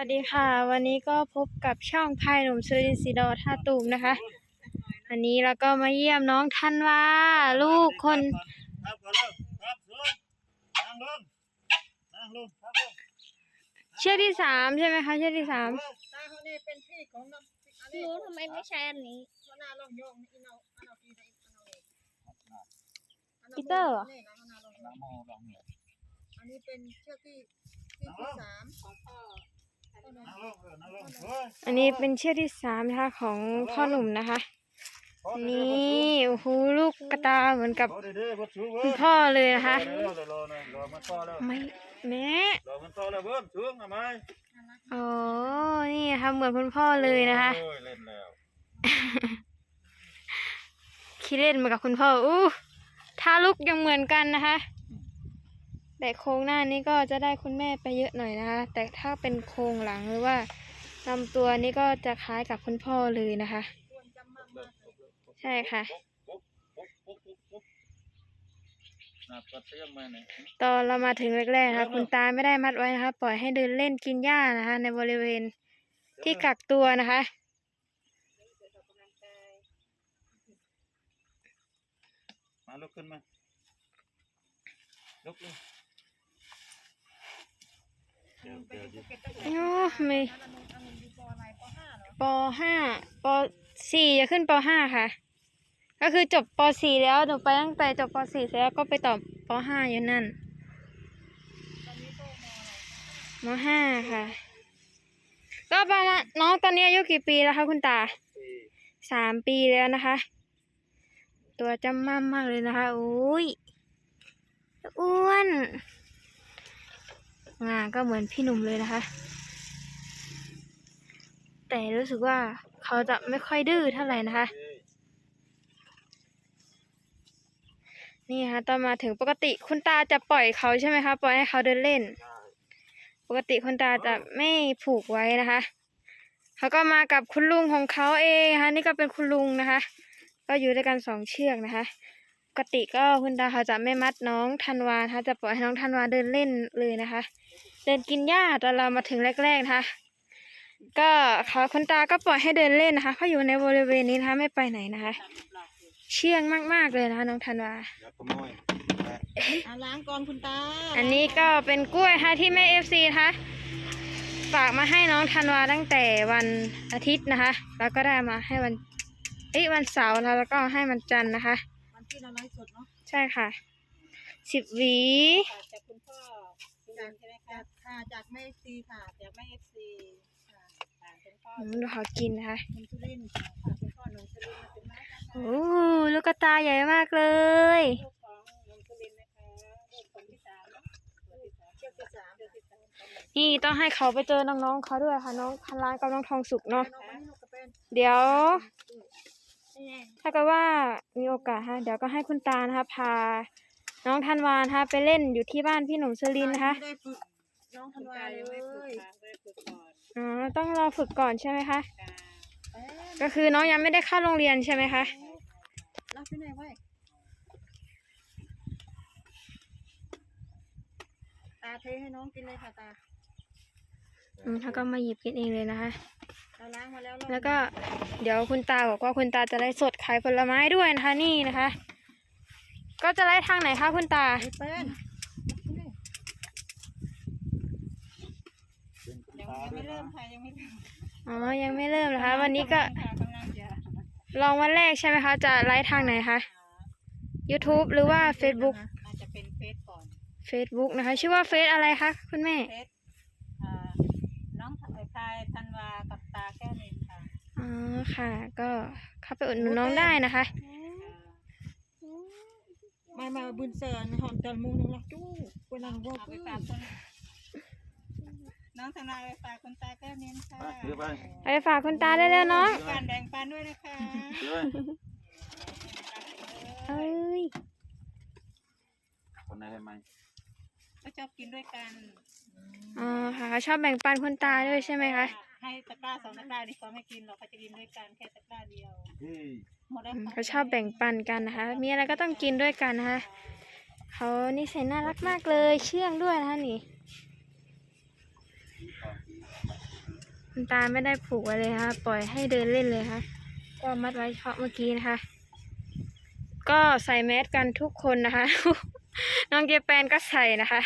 วัสดีค่ะ วันนี้ก็พบกับช่องพายหนุ่มสุรินทร์สีดอท่าตูมนะคะ อันนี้เราก็มาเยี่ยมน้องธันวาลูกคนครับก่อนเริ่มครับสูงนั่งลงนั่งลงครับลงเชือกที่สามใช่ไหมคะเชือกที่สามตาเขานี่เป็นพี่ของน้ำอันนี้รู้ทำไมไม่ใช้อันนี้หัวหน้าลองโยงนี่เอาอันเอาทีนอันเอาเองปีเตอร์เหรอนี่นะหัวหน้าลองโยงอันนี้เป็นเชือกที่ที่สามของพ่อ ออนั่งลงเฮ้ยอันนี้เป็นเชือกที่สามนะคะของพ่อหนุ่มนะคะ นี่โอ้โหลูกกระตาเหมือนกับโอ้เด้ๆบ่สูงเว้คุยณพ่อเลยนะคะรอเลยรอเลยรอมันต่อแล้วไม่แม่รอมันต่อแล้วเบิ่มสูงทำไมอ๋อนี่นะคะเหมือนคุณพ่อเลยนะคะโอ้ยเล่นแล้วคิดเล่นเหมือนกับคุณพ่ออู้ท่าลุกยังเหมือนกันนะคะ แต่โครงหน้านี้ก็จะได้คุณแม่ไปเยอะหน่อยนะคะแต่ถ้าเป็นโครงหลังหรือว่าลำตัวนี้ก็จะคล้ายกับคุณพ่อเลยนะคะ ใช่ค่ะตอนเรามาถึงแรกๆนะคะคุณตาไม่ได้มัดไว้นะคะ ปล่อยให้เดินเล่นกินหญ้านะคะ ในบริเวณที่กักตัวนะคะมาลุกขึ้นมาลุกเลยเดี๋ยวเดี๋ยวเดี๋ยว โอ้ไม่ปห้าปสี่จะขึ้นปห้าค่ะ ก็คือจบปสี่แล้วหนูไปตั้งแต่จบปสี่เสร็จแล้วก็ไปต่อปห้าอยู่นั่นมห้าค่ะ ก็ประมาณน้องตอนนี้อายุกี่ปีแล้วคะคุณตาสี่สามปีแล้วนะคะ ตัวจำมั่มมากเลยนะคะ อุ้ยอ้วน งาก็เหมือนพี่หนุ่มเลยนะคะ แต่รู้สึกว่าเขาจะไม่ค่อยดื้อเท่าไหร่นะคะ นี่ค่ะตอนมาถึงปกติคุณตาจะปล่อยเขาใช่ไหมคะปล่อยให้เขาเดินเล่น ปกติคุณตาจะไม่ผูกไว้นะคะเขาก็มากับคุณลุงของเขาเองนะคะนี่ก็เป็นคุณลุงนะคะ ก็อยู่ด้วยกันสองเชือกนะคะ กติก็คุณตาเขาจะไม่มัดน้องธันวานะคะจะปล่อยให้น้องธันวาเดินเล่นเลยนะคะ เดินกินหญ้าตอนเรามาถึงแรกๆนะคะ ก็เขาคุณตาก็ปล่อยให้เดินเล่นนะคะเขาอยู่ในบริเวณนี้นะคะไม่ไปไหนนะคะ เชื่องมากๆเลยนะคะน้องธันวาอย่าขโมยนะอะล้างก่อนคุณตา อันนี้ก็เป็นกล้วยค่ะที่แม่เอฟซีนะคะฝากมาให้น้องธันวาตั้งแต่วันอาทิตย์นะคะ แล้วก็ได้มาให้วันเอ้ยวันเสาร์นะคะแล้วก็ให้วันจันทร์นะคะวัน ที่เราไลฟ์สดเนาะใช่ค่ะสิบหวีจากคุณพ่อจากใช่ไหมคะค่ะจากแม่เอฟซีค่ะจากแม่เอฟซีค่ะค่ะเป็นพ่ออืมดูเขากินนะคะคุณสุรินทร์ค่ะเป็นพ่อหนุ่มสุรินทร์เป็นไม้ค่ะโอ้ลูกกระตาใหญ่มากเลย ลูกของหนุ่มสุรินทร์นะคะลูกคนที่สามเนาะคนที่สามเชือกที่สามเชือกที่สามของหนุ่มนี่ต้องให้เขาไปเจอน้องๆเขาด้วยค่ะน้องพันล้านกับน้องทองสุกเนาะน้องคนนี้ลูกก็เป็นเดี๋ยว ถ้าเกิดว่ามีโอกาสฮะเดี๋ยวก็ให้คุณตานะคะพา น้องธันวานะคะไปเล่นอยู่ที่บ้านพี่หนุ่มสุรินทร์นะคะไม่ได้ฝึกน้องธันวาเลยอ๋อต้องรอฝึกก่อนใช่ไหมคะเอ๊ะก็คือน้องยังไม่ได้เข้าโรงเรียนใช่ไหมคะรับที่ไหนไว้ตาเทให้น้องกินเลยค่ะตาอืมเขาก็มาหยิบกินเองเลยนะคะ เราล้างมาแล้วรอบแล้วก็เดี๋ยวคุณตาบอกว่าคุณตาจะไล่สดขายผลไม้ด้วยนะคะนี่นะคะ ก็จะไล่ทางไหนคะคุณตานี่เป็นนี่เป็นคุณยังตายังด้วไม่ยเริ่นะมค่ะยังไม่เริ่มอ๋อ ยังไม่เริ่มนะคะ วันนี้ก็ค่ะกำลังจะลองวันแรกใช่ไหมคะ จะไล่ทางไหนคะ YouTube หรือว่า Facebook น่าจะเป็นเฟซก่อน Facebook นะคะ ชื่อว่าเฟซอะไรคะคุณแม่ เฟซอ่าน้องพายธันวากับ ตาแก้วเองค่ะอ๋อค่ะ ก็เข้าไปอุดหนุนน้องได้นะคะ มามาบุญเสือในหอมจันมูนึงละจู้กวนางว่าไปฝากคนน้องธนาไปฝากคนตาแก้วเน้นค่ะไปถือไปไปฝากคุณตาได้แล้วเนาะการแบ่งปันด้วยนะคะถือไปเอ้ยคนไหนให้ไหมก็ชอบกินด้วยกันอ๋อค่ะเขาชอบแบ่งปันคุณตาด้วยใช่ไหมคะ ให้ตะกร้าสองตะกร้าดีกว่าไม่กินหรอกเขาจะกินด้วยกันแค่ตะกร้าเดียวที่หมดแล้วอืมค่ะเขาชอบแบ่งปันกันนะคะ มีอะไรก็ต้องกินด้วยกันนะคะเขานิสัยน่ารักมากเลยเชื่องด้วยนะคะนี่ที่ก่อนที่คุณตาไม่ได้ผูกไว้เลยนะคะปล่อยให้เดินเล่นเลยค่ะก็มัดไว้เฉพาะเมื่อกี้นะคะ ก็ใส่แมสกันทุกคนนะคะ น้องเจแปนก็ใส่นะคะ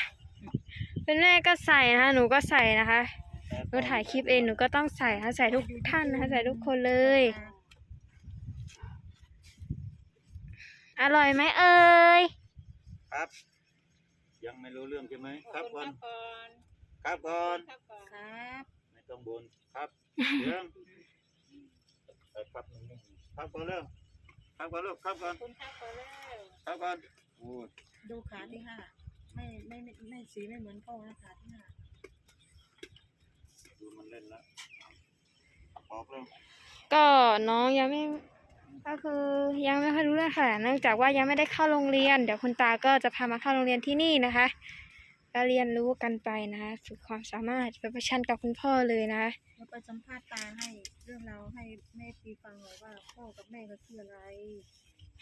เป็นแม่ก็ใส่นะคะหนูก็ใส่นะคะ หนูถ่ายคลิปเองหนูก็ต้องใส่นะคะใส่ทุกท่านนะคะใส่ทุกคนเลย อร่อยไหมเอ่ยครับ ยังไม่รู้เรื่องใช่ไหมครับก่อนก่อนครับก่อนครับก่อนครับไม่ต้องบนครับเรื่องเออครับนิ่งๆครับก่อนเรื่องครับก่อนลูกครับก่อนคุณครับก่อนเร็วครับก่อนโอ้ยดูขาที่ห้าไม่ไม่ไม่ไม่สีไม่เหมือนพ่อนะขาที่ห้าดูมัน เล่นแล้วบอกเรื่องก็น้องยังไม่ก็คือยังไม่ค่อยรู้เรื่องค่ะ เนื่องจากว่ายังไม่ได้เข้าโรงเรียน เดี๋ยวคุณตาก็จะพามาเข้าโรงเรียนที่นี่นะคะก็เรียนรู้กันไปนะคะฝึกความสามารถไปประชันกับคุณพ่อเลยนะคะเราไปสัมภาษณ์ตาให้เรื่องราวให้แม่ปีฟังหน่อยว่าพ่อกับแม่เขาชื่ออะไร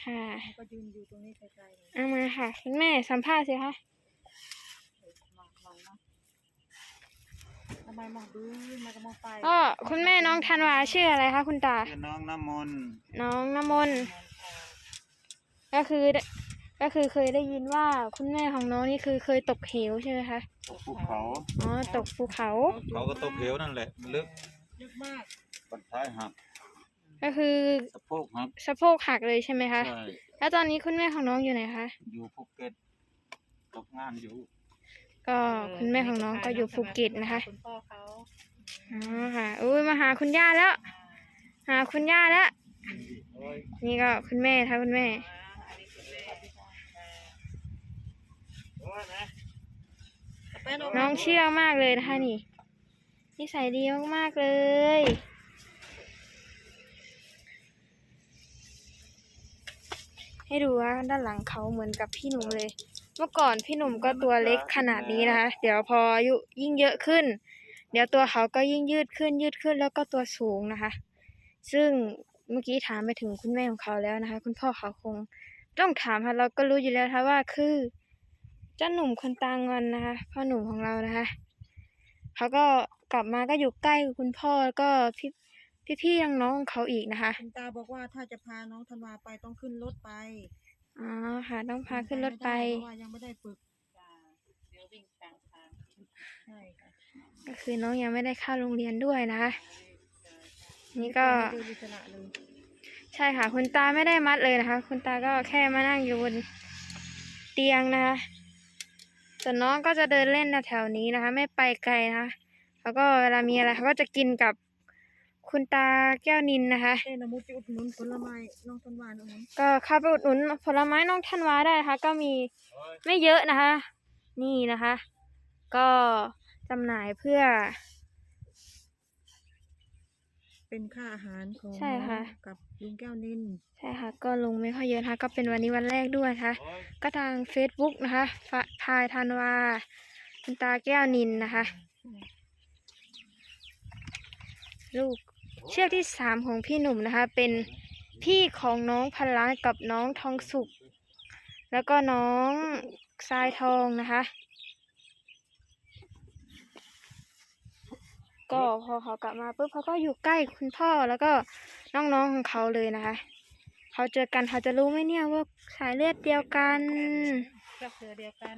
ค่ะเขาก็ยืนอยู่ตรงนี้ไกลๆเลยเอามาค่ะคุณแม่สัมภาษณ์สิคะ มองมองเนาะ ทำไมมองดูมากระมองไปก็คุณแม่น้องธันวาชื่ออะไรคะคุณตาชื่อน้องน้ำมนต์น้องน้ำมนต์ก็คือก็คือเคยได้ยินว่าคุณแม่ของน้องนี่คือเคยตกเหวใช่ไหมคะ ตกภูเขาอ๋อตกภูเขา เขาก็ตกเหวนั่นแหละมันลึกลึกมากบันท้ายหักก็คือสะโพกหักสะโพกหักเลยใช่ไหมคะ ใช่แล้วตอนนี้คุณแม่ของน้องอยู่ไหนคะ อยู่ภูเก็ตตกงานอยู่ ก็คุณแม่ของน้องก็อยู่ภูเก็ตนะคะคุณพ่อเขาอ๋อค่ะอุ้ยมาหาคุณย่าแล้ว หาคุณย่าแล้วโอ้ยนี่ก็คุณแม่ค่ะคุณแม่โอ้ยนะแป้นน้องเชื่อมากเลยนะคะนี่นิสัยดีมากๆเลยให้ดูว่าด้านหลังเขาเหมือนกับพี่หนุ่มเลย เมื่อก่อนพี่หนุ่มก็ตัวเล็กขนาดนี้นะคะ เดี๋ยวพออายุยิ่งเยอะขึ้น เดี๋ยวตัวเขาก็ยิ่งยืดขึ้นยืดขึ้นแล้วก็ตัวสูงนะคะ ซึ่งเมื่อกี้ถามไปถึงคุณแม่ของเขาแล้วนะคะ คุณพ่อเขาคงต้องถามค่ะเราก็รู้อยู่แล้วนะคะว่าคือเจ้าหนุ่มคนตางอนนะคะพ่อหนุ่มของเรานะคะเขาก็กลับมาก็อยู่ใกล้กับคุณพ่อแล้วก็พี่พี่ๆน้องๆของเขาอีกนะคะ คุณตาบอกว่าถ้าจะพาน้องธันวาไปต้องขึ้นรถไป อ๋อค่ะ ต้องพาขึ้นรถไป เพราะว่ายังไม่ได้ฝึกเดี๋ยววิ่งกลางทางใช่ค่ะก็คือน้องยังไม่ได้เข้าโรงเรียนด้วยนะคะ นี่ก็ ไม่ได้อิสระเลยใช่ค่ะ คุณตาไม่ได้มัดเลยนะคะ คุณตาก็แค่มานั่งอยู่บนเตียงนะคะส่วนน้องก็จะเดินเล่นแถวๆนี้นะคะ ไม่ไปไกลนะคะแล้วก็เวลามีอะไรเขาก็จะกินกับ คุณตาแก้วนินนะคะเต้นมุจิอุดหนุนผลไม้น้องธันวาหนุนก็เข้าไปอุดหนุนผลไม้น้องธันวาได้นะคะ ก็มีไม่เยอะนะคะ นี่นะคะ ก็จำหน่ายเพื่อ เป็นค่าอาหารของใช่ค่ะน้องกับลุงแก้วนินใช่ค่ะ ก็ลงไม่ค่อยเยอะนะคะ ก็เป็นวันนี้วันแรกด้วยนะคะโอ้ยก็ทาง Facebook นะคะฟะพายธันวา คุณตาแก้วนินนะคะ ลูก เชือกที่สามของพี่หนุ่มนะคะ เป็นพี่ของน้องพันล้านกับน้องทองสุก แล้วก็น้องทรายทองนะคะ ก็พอเขากลับมาปุ๊บเขาก็อยู่ใกล้คุณพ่อแล้วก็น้องๆของเขาเลยนะคะ เขาเจอกันเขาจะรู้ไหมเนี่ยว่าสายเลือดเดียวกันครอบครัวเดียวกัน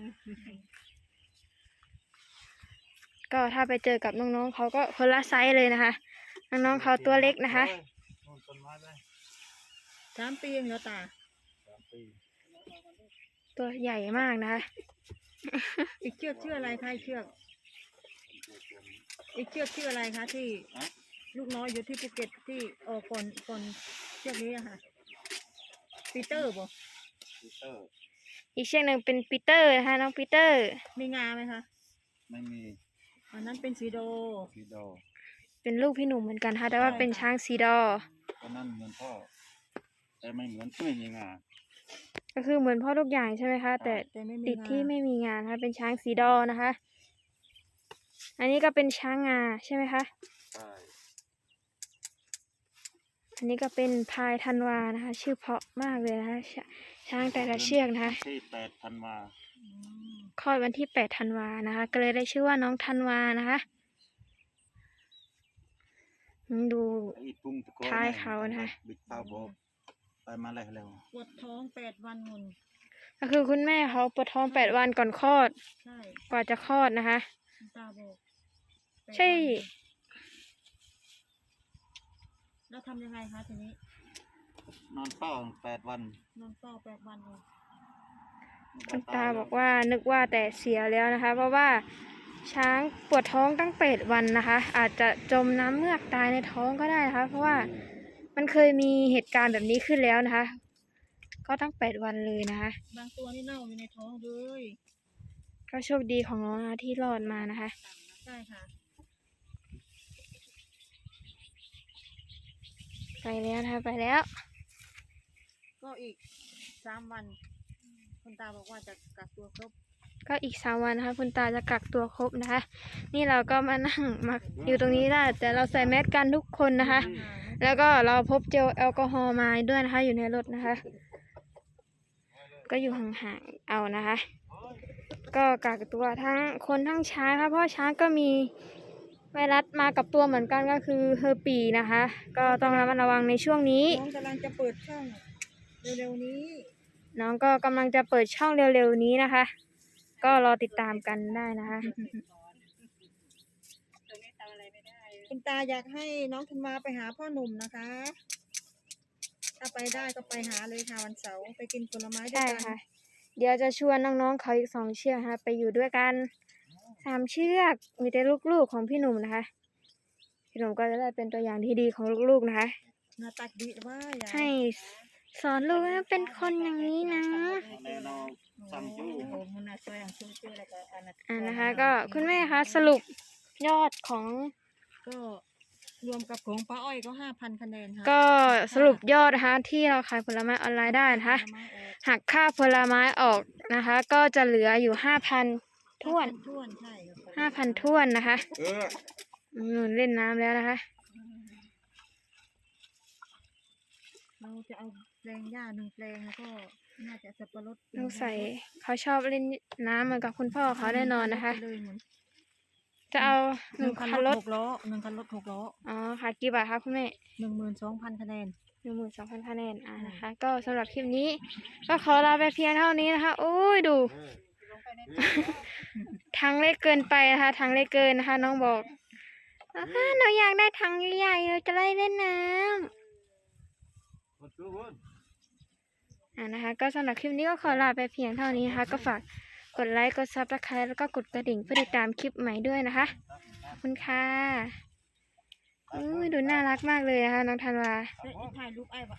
ก็ถ้าไปเจอกับน้องๆเขาก็คนละไซส์เลยนะคะ น้องๆเขาตัวเล็กนะคะโอ้ยนู่นต้นไม้เลยสามปีเองเหรอตาสามปีตัวใหญ่มากนะคะ อีกเชือกชื่ออะไรคะอีกเชือก อีกเชือกชื่ออะไรคะที่ฮะลูกน้อยอยู่ที่ภูเก็ตที่ออกก่อนก่อนเชือกนี้อะค่ะปีเตอร์บ่ปีเตอร์ อีกเชือกหนึ่งเป็นปีเตอร์นะคะน้องปีเตอร์ มีงาไหมคะ ไม่มี อันนั้นเป็นสีโดสีโด เป็นลูกพี่หนุ่มเหมือนกันค่ะ แต่ว่าเป็นช้างสีดอก็นั่นเหมือนพ่อ แต่ไม่เหมือนไม่มีงาก็คือเหมือนพ่อทุกอย่างใช่ไหมคะ แต่แต่ไม่มีติดงาที่ไม่มีงานนะคะเป็นช้างสีดอนะคะ อันนี้ก็เป็นช้างงาใช่ไหมคะใช่อันนี้ก็เป็นพายธันวานะคะ ชื่อเพราะมากเลยนะคะชช้างแต่ละเชือกนะคะที่แปดธันวาอืมคลอดวันที่8ธันวานะคะ ก็เลยได้ชื่อว่าน้องธันวานะคะอืม ดูอีปุงตะโกท้ายเขานะคะบิดเป้าโบกไปมาแล้วแล้วปวดท้องแปดวันมุนก็คือคุณแม่เขาปวดท้องแปดวันก่อนคลอดใช่กว่าจะคลอดนะคะคุณตาบอกแปดใช่วันแล้วทำยังไงคะทีนี้ นอนเฝ้าแปดวัน นอนเฝ้าแปดวันเลยคุณตาบอกว่านึกว่าแต่เสียแล้วนะคะ เพราะว่า ช้างปวดท้องตั้งแปดวันนะคะ อาจจะจมน้ำเมือกตายในท้องก็ได้นะคะ เพราะว่ามันเคยมีเหตุการณ์แบบนี้ขึ้นแล้วนะคะ ก็ตั้งแปดวันเลยนะคะ บางตัวนี่เน่าอยู่ในท้องเลยก็โชคดีของน้องนะคะที่รอดมานะคะ ใช่ค่ะ ไปแล้วนะคะไปแล้ว ก็อีกสามวัน คุณตาบอกว่าจะกักตัวครบ ก็อีกสามวันนะคะ คุณตาจะกักตัวครบนะคะ นี่เราก็มานั่งมาอยู่ตรงนี้ได้แต่เราใส่แมสกันทุกคนนะคะ แล้วก็เราพบเจลแอลกอฮอล์มาด้วยนะคะ อยู่ในรถนะคะ ก็อยู่ห่างๆเอานะคะ ก็กักตัวทั้งคนทั้งช้างค่ะเพราะช้างก็มีไวรัสมากับตัวเหมือนกันก็คือเฮอร์ปีนะคะ ก็ต้องระมัดระวังในช่วงนี้ น้องกำลังจะเปิดช่องเร็วๆนี้ น้องก็กำลังจะเปิดช่องเร็วๆนี้นะคะ ก็รอติดตามกันได้นะคะ คุณตาอยากให้น้องธันวาไปหาพ่อหนุ่มนะคะ ถ้าไปได้ก็ไปหาเลยค่ะวันเสาร์ไปกินผลไม้ด้วได้ยกันค่ะ เดี๋ยวจะชวนน้องๆเขาอีกสองเชือกนะคะไปอยู่ด้วยกันสามเชือกมีแต่ลูกๆของพี่หนุ่มนะคะ พี่หนุ่มก็จะได้เป็นตัวอย่างที่ดีของลูกๆนะคะ หนาตักดีว่าอย่าให้ สอนลูกว่าเป็นคนอย่างนี้นะแน่นอนสั่งจู้โอ้มุนาช่วยอย่างชื่อชื่อแล้วก็อันนั้นอ่านะคะ ก็คุณแม่คะสรุปยอดของก็รวมกับของป้าอ้อยก็ห้าพันคะแนนค่ะก็สรุปยอดนะคะที่เราขายผลไม้ออนไลน์ได้นะคะผลไม้ออกหักค่าผลไม้ออกนะคะ ก็จะเหลืออยู่ห้าพันท้วนท้วนใช่ครับห้าพันท้วนนะคะเออ หนุนเล่นน้ำแล้วนะคะ เราจะเอาแปลงหญ้าหนึ่งแปลงแล้วก็น่าจะสับปะรดต้องใส่เขาชอบเล่นน้ำเหมือนกับคุณพ่อเขาแน่นอนนะคะ เลยเหมือนจะเอาหหนึ่นึ่งงคัคันนรรถถหกล้อหนึ่งคันรถหกล้ออ๋อค่ะกี่บาทคะคุณแม่ หนึ่งหมื่นสองพันคะแนน หนึ่งหมื่นสองพันคะแนนอ่านะคะ ก็สำหรับคลิปนี้ ก็ขอลาไปเพียงเท่านี้นะคะ โอ้ยดู ทางเล็กเกินไปนะคะ ทางเล็กเกินนะคะ น้องบอกอ่าหนูอยากได้ทางใหญ่ๆเราจะได้เล่นน้ำคนจู้คน อ่านะคะก็สำหรับคลิปนี้ก็ขอลาไปเพียงเท่านี้นะคะ ก็ฝากกดไลค์กดซับสไครต์แล้วก็กดกระดิ่งเพื่อติดตามคลิปใหม่ด้วยนะคะขอบคุณค่ะอุ้ยดูน่ารักมากเลยนะคะน้องธันวาเฮ้ยถ่ายรูปไอ้ปะ